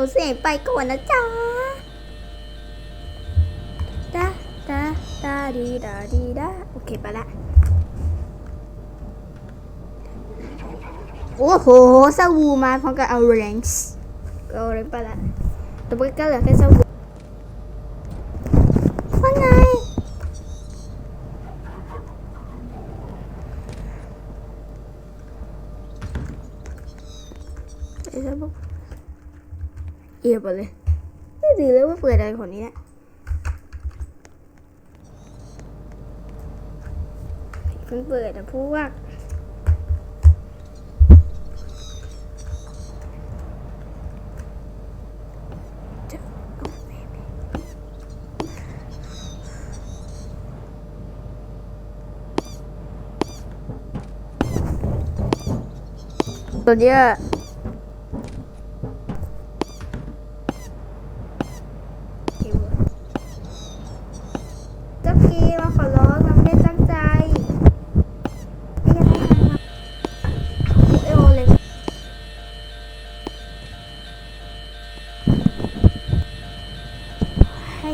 นูเสียงไปก่อนนะจ๊ะดาดาดาดีดาดีดาโอเคไปละโอ้โหซาวูมาพร้อมกับเอาเรนส์ก็เรนไปละตัวเบก็เหลือแค่ซาวูว่าไงไอ้ซาวู เอียบไปเลยไม่ดีเลยว่าเปิดอะไรคนนี้นี่ยเพิ่งเปิดนะพวกตัวเนี้ยเจ้ากีมาขอร้องเราไม่ได้ตั้งใจไม่ตั้งใจครับเอโอเลยให้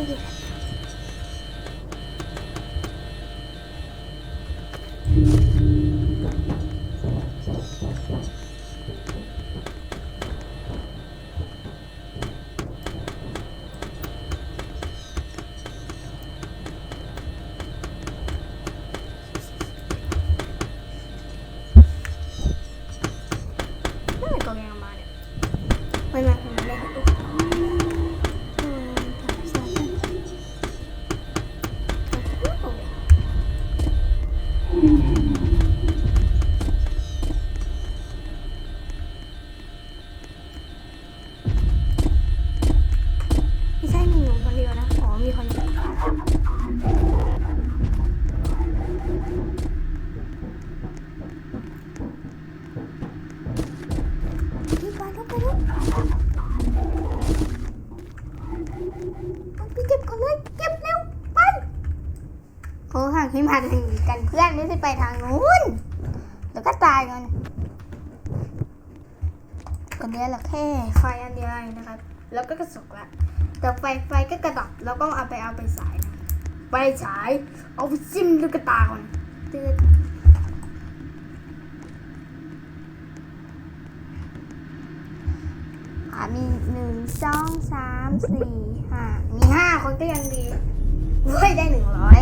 พี่เก็บก่อนเลยเก็บเร็วไปโค้ห่างให้มาทางนี้กันเพื่อนไม่ได้ไปทางนู้นเดี๋ยวก็ตายกันวันนี้เราแค่ไฟอันเดียวนะครับ แล้วก็กระสุกละแต่ไฟไฟก็กระดับแล้วก็เอาไปเอาไปสายนะไปฉายเอาไปจิ้มลูกตาก่อนตืดอ่า มีหนึ่งสองสามสี่ห้ามีห้าคนก็ยังดีเว้ยได้หนึ่งร้อย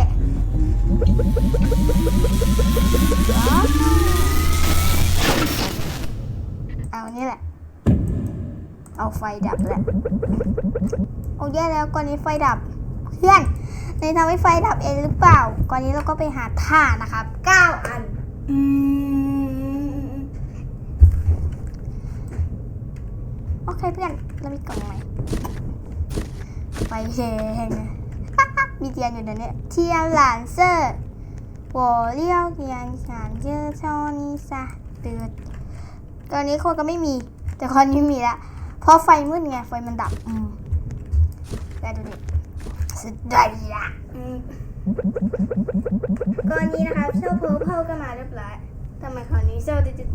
เอานี่แหละ เอาไฟดับแหละโอ้แย่แล้วก่อนนี้ไฟดับเพื่อนในทำให้ไฟดับเองหรือเปล่า ก่อนนี้เราก็ไปหาท่านะครับเก้าอัน อืม โอเคเพื่อนเรามีกล่องไหมไฟแหงมีเทียนอยู่เดี๋ยวนี้เทียนหลานเซอร์我เรียกเทียนฉันชื่อชอนี่ซะเตือนตอนนี้คนก็ไม่มี แต่คนนี้มีละเพราะไฟมืดไงไฟมันดับอืมแต่ดูดิสุดยอดละอืมก้อนนี้นะคะเจ้าเพร์เพลก็มาเรียบร้อยทำไมคราวนี้เจ้าจะจะ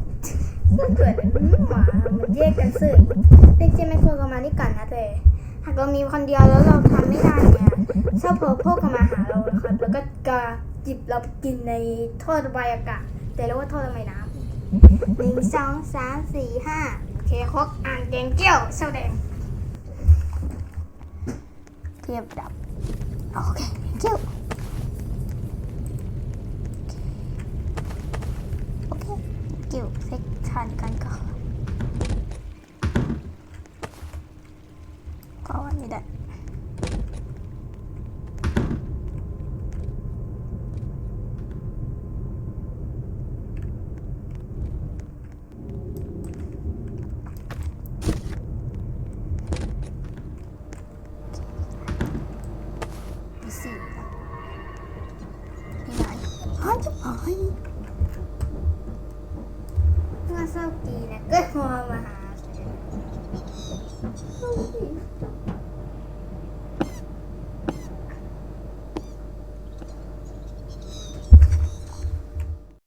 เจ้าเกิดอะไรขึ้นหมามันแยกกันสื่อจริงๆไม่ควรกันมาด้วยกันนะแต่หากเรามีคนเดียวแล้วเราทำไม่ได้เนี่ยเจ้าเพร์เพลก็มาหาเราครับแล้วก็กาจิบเรากินในท่อระบายอากาศแต่เรียกว่าท่อระบายน้ำหนึ่งสองสามสี่ห้าโอเคครกอ่างแกงเกี้ยวเส้าแดงเทียบดับโอเคแกงเกี้ยวโอเค เกี่ยวเซ็กทานกันก่อนก็วันนี้ได้มีสี่มีไหนหายจะหาย เมื่อเศร้ากีนะก็มามาหา